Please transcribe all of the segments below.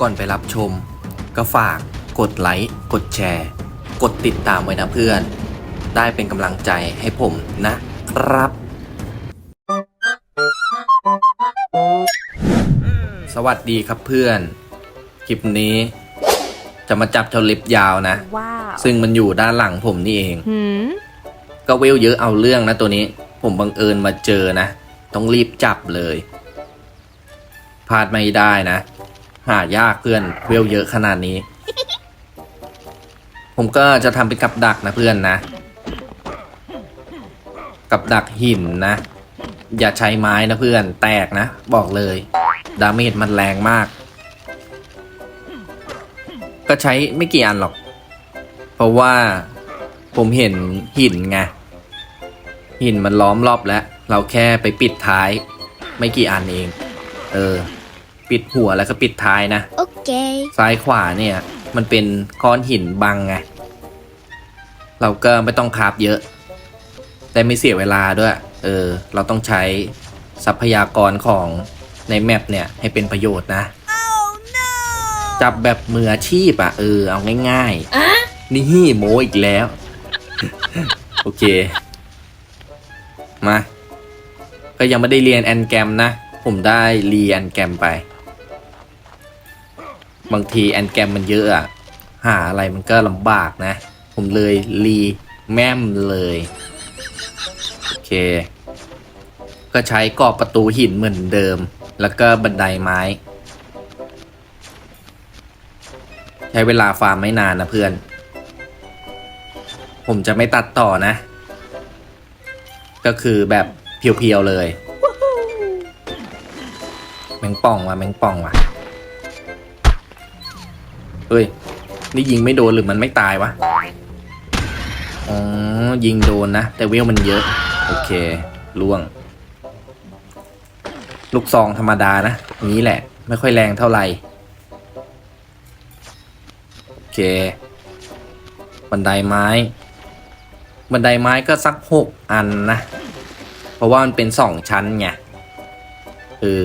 ก่อนไปรับชม ก็ฝากกดไลค์ กดแชร์ กดติดตามไว้นะเพื่อน ได้เป็นกำลังใจให้ผมนะครับ สวัสดีครับเพื่อน คลิปนี้จะมาจับเจ้าเล็บยาวนะ ว้าว ซึ่งมันอยู่ด้านหลังผมนี่เอง หืมก็เวลเยอะเอาเรื่องนะตัวนี้ ผมบังเอิญมาเจอนะ ต้องรีบจับเลยพลาดไม่ได้นะ หายากเพื่อนเวลเยอะขนาดนี้ ผมก็จะทำเป็นกับดักนะเพื่อนนะ กับดักหินนะ อย่าใช้ไม้นะเพื่อนแตกนะ บอกเลย ดาเมจมันแรงมาก ก็ใช้ไม่กี่อันหรอก เพราะว่าผมเห็นหินไงหินมันล้อมรอบแล้ว เราแค่ไปปิดท้าย ไม่กี่อันเอง เออ ปิดหัวแล้วก็ปิดท้ายนะ Okay. ซ้ายขวาเนี่ย มันเป็นก้อนหินบังไง เราก็ไม่ต้องคาบเยอะ แต่ไม่เสียเวลาด้วย เออ เราต้องใช้ทรัพยากรของในแมปเนี่ยให้เป็นประโยชน์นะจับแบบมืออาชีพอะเออ เอาง่ายๆนี่โมอีกแล้ว โอเค มา ก็ยังไม่ได้เรียนแอนแกรมนะ ผมได้รีแอนแกรมไป บางทีแอนแกรมมันเยอะอะหาอะไรมันก็ลำบากนะ ผมเลยรีแม่มเลย โอเค ก็ใช้กรอบประตูหินเหมือนเดิม แล้วก็บันไดไม้ ใช้เวลาฟาร์มไม่นานนะเพื่อน ผมจะไม่ตัดต่อนะ ก็คือแบบเพียวๆเลย แมงป่องว่ะแมงป่องว่ะ ฮ้ย นี่ยิงไม่โดนหรือมันไม่ตายวะ อ๋อ ยิงโดนนะ แต่เวลมันเยอะ โอเคล่วง ลูกซองธรรมดานะนี้แหละ ไม่ค่อยแรงเท่าไหร่โอเค บันไดไม้ บันไดไม้ก็สักหกอันนะ เพราะว่ามันเป็นสองชั้นไงเออ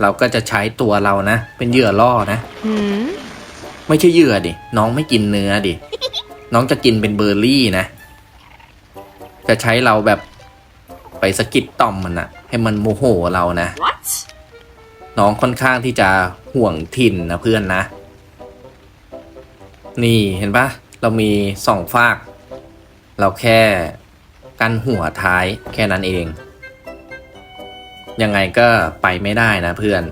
เราก็จะใช้ตัวเรานะ เป็นเหยื่อล่อนะหืมไม่ใช่เหยื่อดิ น้องไม่กินเนื้อดิ น้องจะกินเป็นเบอร์รี่นะ จะใช้เราแบบไปสะกิดต่อมมันนะให้มันโมโหเรานะ What น้องค่อนข้างที่จะห่วงถิ่นนะเพื่อนนะ นี่เห็นปะเรามีสองฝาก เราแค่กันหัวท้ายแค่นั้นเอง ยังไงก็ไปไม่ได้นะเพื่อน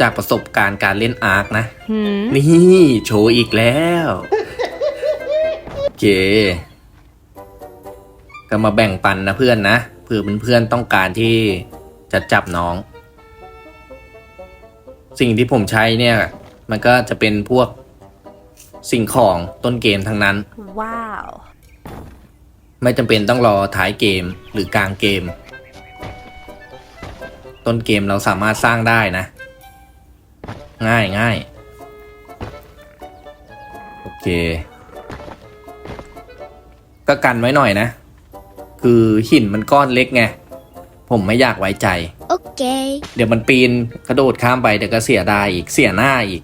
จากประสบการณ์การเล่นอาร์คนะหืมนี่โชว์อีกแล้วโอเคก็มาแบ่งปันนะเพื่อนนะเผื่อเพื่อนๆต้องการที่จะจับน้อง สิ่งที่ผมใช้เนี่ย มันก็จะเป็นพวกสิ่งของต้นเกมทั้งนั้น ว้าว ไม่จำเป็นต้องรอท้ายเกมหรือกลางเกม ต้นเกมเราสามารถสร้างได้นะ ง่ายง่ายโอเค ก็กันไว้หน่อยนะ คือหินมันก้อนเล็กไง ผมไม่อยากไว้ใจ Okay. เดี๋ยวมันปีนกระโดดข้ามไปเดี๋ยวก็เสียดายอีกเสียหน้าอีก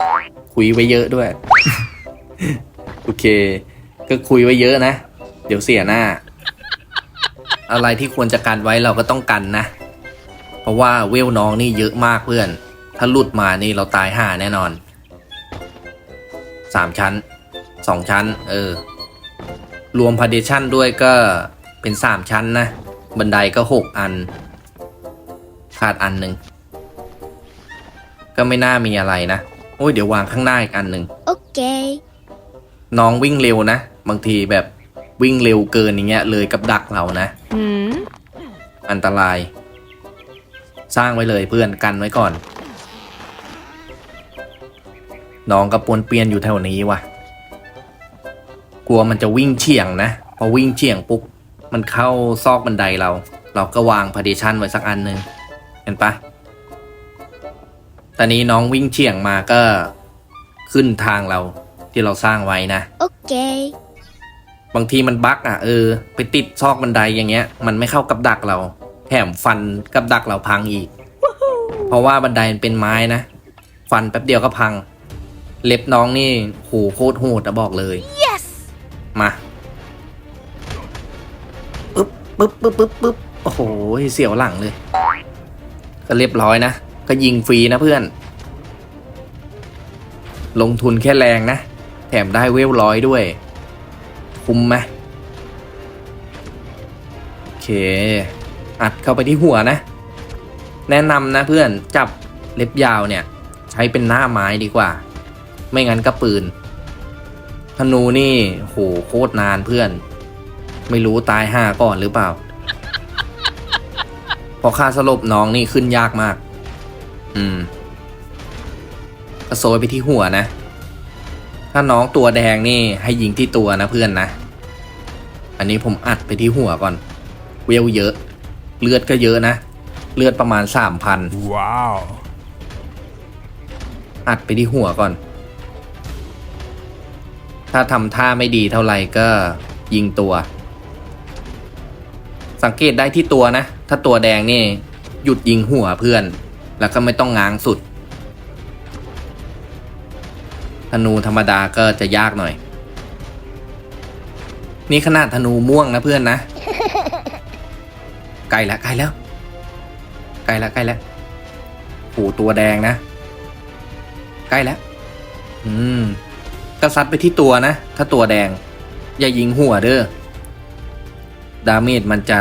คุยไว้เยอะด้วย โอเค ก็คุยไว้เยอะนะ เดี๋ยวเสียหน้า อะไรที่ควรจะกันไว้เราก็ต้องกันนะเพ ราะว่าเวลน้องนี่เยอะมากเพื่อน ถ้าหลุดมานี่เราตายห่าแน่นอนสามชั้นสองชั้น เออ รวมพาเดชั่นด้วยก็เป็นสามชั้นนะ บันไดก็หกอัน ขาดอันหนึ่ง ก็ไม่น่ามีอะไรนะ โอ้ยเดี๋ยววางข้างหน้าอีกอันหนึ่ง Okay. น้องวิ่งเร็วนะ บางทีแบบวิ่งเร็วเกินอย่างเงี้ยเลยกับดักเรานะหืมอันตราย สร้างไว้เลยเพื่อนกันไว้ก่อน น้องกระปวนเปียนอยู่แถวนี้วะกลัวมันจะวิ่งเฉียงนะ พอวิ่งเฉียงปุ๊บมันเข้าซอกบันไดเรา เราก็วางพาดิชันไว้สักอันหนึ่งเห็นปะตอนนี้น้องวิ่งเฉียงมาก็ขึ้นทางเราที่เราสร้างไว้นะ Okay. บางทีมันบั๊กอะเออ ไปติดซอกบันไดอย่างเงี้ย มันไม่เข้ากับดักเรา แถมฟันกับดักเราพังอีก เพราะว่าบันไดมันเป็นไม้นะ ฟันแป๊บเดียวก็พัง เล็บน้องนี่โหโคตรโหดอะบอกเลย Yes! มาปึ๊บปึ๊บปึ๊บปึ๊บปึ๊บโอ้โหเสียวหลังเลย ก็เรียบร้อยนะ ก็ยิงฟรีนะเพื่อน ลงทุนแค่แรงนะ แถมได้เวลร้อยด้วย คุ้มไหมโอเค อัดเข้าไปที่หัวนะ แนะนำนะเพื่อนจับเล็บยาวเนี่ย ใช้เป็นหน้าไม้ดีกว่า ไม่งั้นก็ปืนธนูนี่โหโคตรนานเพื่อน ไม่รู้ตายห้าก่อนหรือเปล่าพอค่าสลบน้องนี่ขึ้นยากมาก อืมกระโซยไปที่หัวนะ ถ้าน้องตัวแดงนี่ให้ยิงที่ตัวนะเพื่อนนะ อันนี้ผมอัดไปที่หัวก่อน เวลเยอะ เลือดก็เยอะนะ เลือดประมาณสามพัน Wow. อัดไปที่หัวก่อน ถ้าทำท่าไม่ดีเท่าไหร่ก็ยิงตัว สังเกตได้ที่ตัวนะ ถ้าตัวแดงนี่ หยุดยิงหัวเพื่อน แล้วก็ไม่ต้องง้างสุดธนูธรรมดาก็จะยากหน่อย นี่ขนาดธนูม่วงนะเพื่อนนะ ไกลแล้วไกลแล้วไกลแล้วไกลแล้วโหตัวแดงนะ ใกล้แล้ว อืมกระซัดไปที่ตัวนะ ถ้าตัวแดง อย่ายิงหัวเด้อดาเมจมันจะ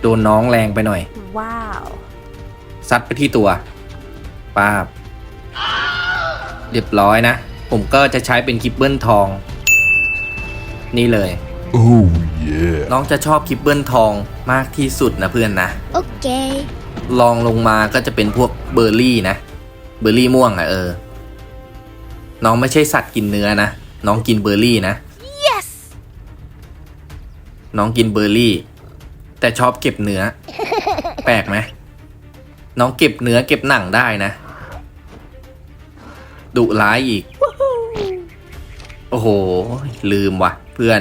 โดนน้องแรงไปหน่อย Wow. ซัดไปที่ตัวป้าบ เรียบร้อยนะ ผมก็จะใช้เป็นคิปเบิลทอง นี่เลย Oh yeah. น้องจะชอบคิปเบิลทอง มากที่สุดนะเพื่อนนะ Okay. ลองลงมาก็จะเป็นพวกเบอร์รี่นะ เบอร์รี่ม่วงอะเออ น้องไม่ใช่สัตว์กินเนื้อนะ น้องกินเบอร์รี่นะ Yes! น้องกินเบอร์รี่ แต่ชอบเก็บเนื้อ แปลกไหมน้องเก็บเนื้อเก็บหนังได้นะ ดุร้ายอีก โอ้โห ลืมว่ะ เพื่อน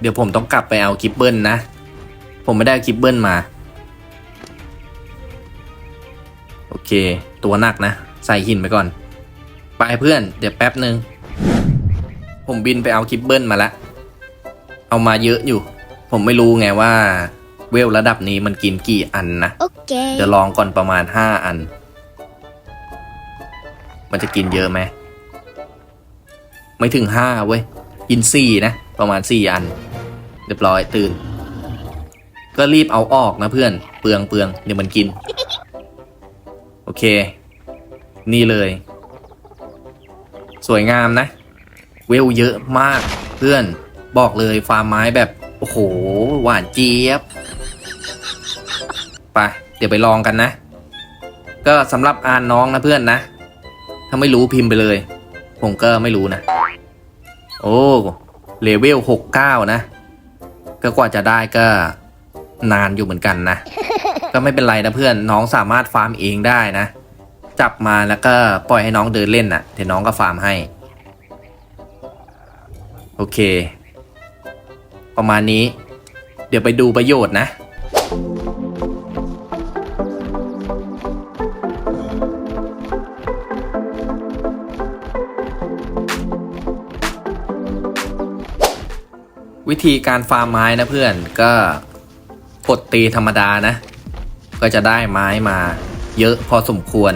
เดี๋ยวผมต้องกลับไปเอากิบเบิลนะ ผมไม่ได้เอากิบเบิลมา โอเค ตัวหนักนะ ใส่หินไปก่อน ไปเพื่อน เดี๋ยวแป๊บหนึ่งผมบินไปเอากิบเบิลมาละ เอามาเยอะอยู่ ผมไม่รู้ไงว่า เวลระดับนี้มันกินกี่อันนะ Okay. เดี๋ยวลองก่อนประมาณห้าอัน มันจะกินเยอะไหมไม่ถึงห้าเว้ย กินสี่นะ ประมาณสี่อัน เรียบร้อยตื่น ก็รีบเอาออกนะเพื่อน เปลืองเปลืองเดี๋ยวมันกิน โอเค นี่เลย สวยงามนะ เวลเยอะมากเพื่อน บอกเลยฟาร์มไม้แบบ โอ้โห หวานเจี๊ยบไปเดี๋ยวไปลองกันนะ ก็สำหรับอ่านน้องนะเพื่อนนะ ถ้าไม่รู้พิมพ์ไปเลย ผมก็ไม่รู้นะ โอ้เลเวลหกเก้านะ ก็กว่าจะได้ก็ นานอยู่เหมือนกันนะ ก็ไม่เป็นไรนะเพื่อนน้องสามารถฟาร์มเองได้นะ จับมาแล้วก็ปล่อยให้น้องเดินเล่นน่ะเดี๋ยวน้องก็ฟาร์มให้ โอเค ประมาณนี้ เดี๋ยวไปดูประโยชน์นะวิธีการฟาร์มไม้นะเพื่อนก็ กดตีธรรมดานะ ก็จะได้ไม้มา เยอะพอสมควร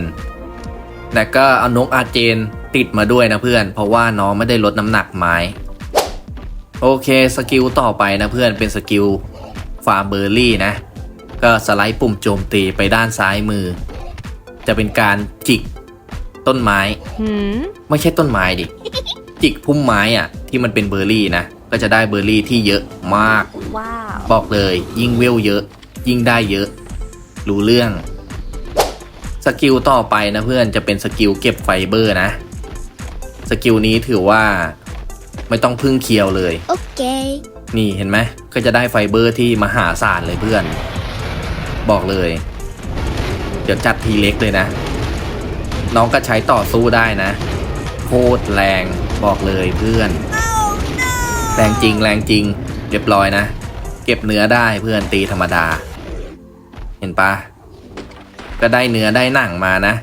แต่ก็เอานกอาเจนติดมาด้วยนะเพื่อน เพราะว่าน้องไม่ได้ลดน้ำหนักไม้ โอเคสกิลต่อไปนะเพื่อนเป็นสกิลฟาร์มเบอร์รี่นะ ก็สไลด์ปุ่มโจมตีไปด้านซ้ายมือ จะเป็นการจิกต้นไม้ Hmm? ไม่ใช่ต้นไม้ดิจิกพุ่มไม้อะ ที่มันเป็นเบอร์รี่นะ ก็จะได้เบอร์รี่ที่เยอะมาก Wow. บอกเลย ยิ่งเวลเยอะ ยิ่งได้เยอะ รู้เรื่อง สกิลต่อไปนะเพื่อนจะเป็นสกิลเก็บไฟเบอร์นะ สกิลนี้ถือว่าไม่ต้องพึ่งเคียวเลย Okay. นี่เห็นไหมก็จะได้ไฟเบอร์ที่มหาศาลเลยเพื่อน บอกเลย เดี๋ยวจัดทีเล็กเลยนะ น้องก็ใช้ต่อสู้ได้นะ โคตรแรงบอกเลยเพื่อน แรงจริงแรงจริง เรียบร้อยนะ เก็บเนื้อได้เพื่อนตีธรรมดา เห็นปะก็ได้เนื้อได้หนังมานะ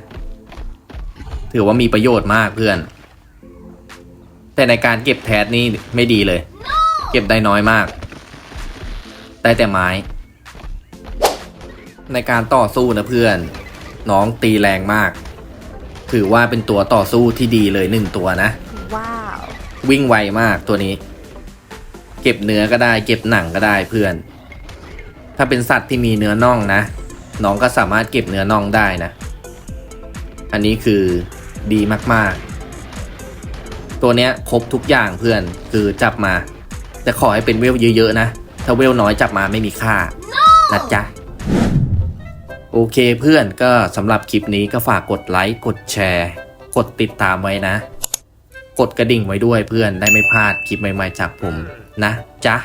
ถือว่ามีประโยชน์มากเพื่อน แต่ในการเก็บแทสนี่ไม่ดีเลย เก็บได้น้อยมาก ได้แต่ไม้ ในการต่อสู้นะเพื่อน น้องตีแรงมาก ถือว่าเป็นตัวต่อสู้ที่ดีเลยหนึ่งตัวนะ ว้าว วิ่งไวมากตัวนี้ เก็บเนื้อก็ได้ เก็บหนังก็ได้เพื่อน ถ้าเป็นสัตว์ที่มีเนื้อน่องนะน้องก็สามารถเก็บเนื้อน่องได้นะ อันนี้คือดีมากๆ ตัวเนี้ยครบทุกอย่างเพื่อนคือจับมา แต่ขอให้เป็นเวลเยอะๆนะ ถ้าเวลน้อยจับมาไม่มีค่านะจ๊ะโอเคเพื่อนก็สำหรับคลิปนี้ก็ฝากกดไลค์กดแชร์ กดติดตามไว้นะ กดกระดิ่งไว้ด้วยเพื่อนได้ไม่พลาดคลิปใหม่ๆจากผม นะจ๊ะ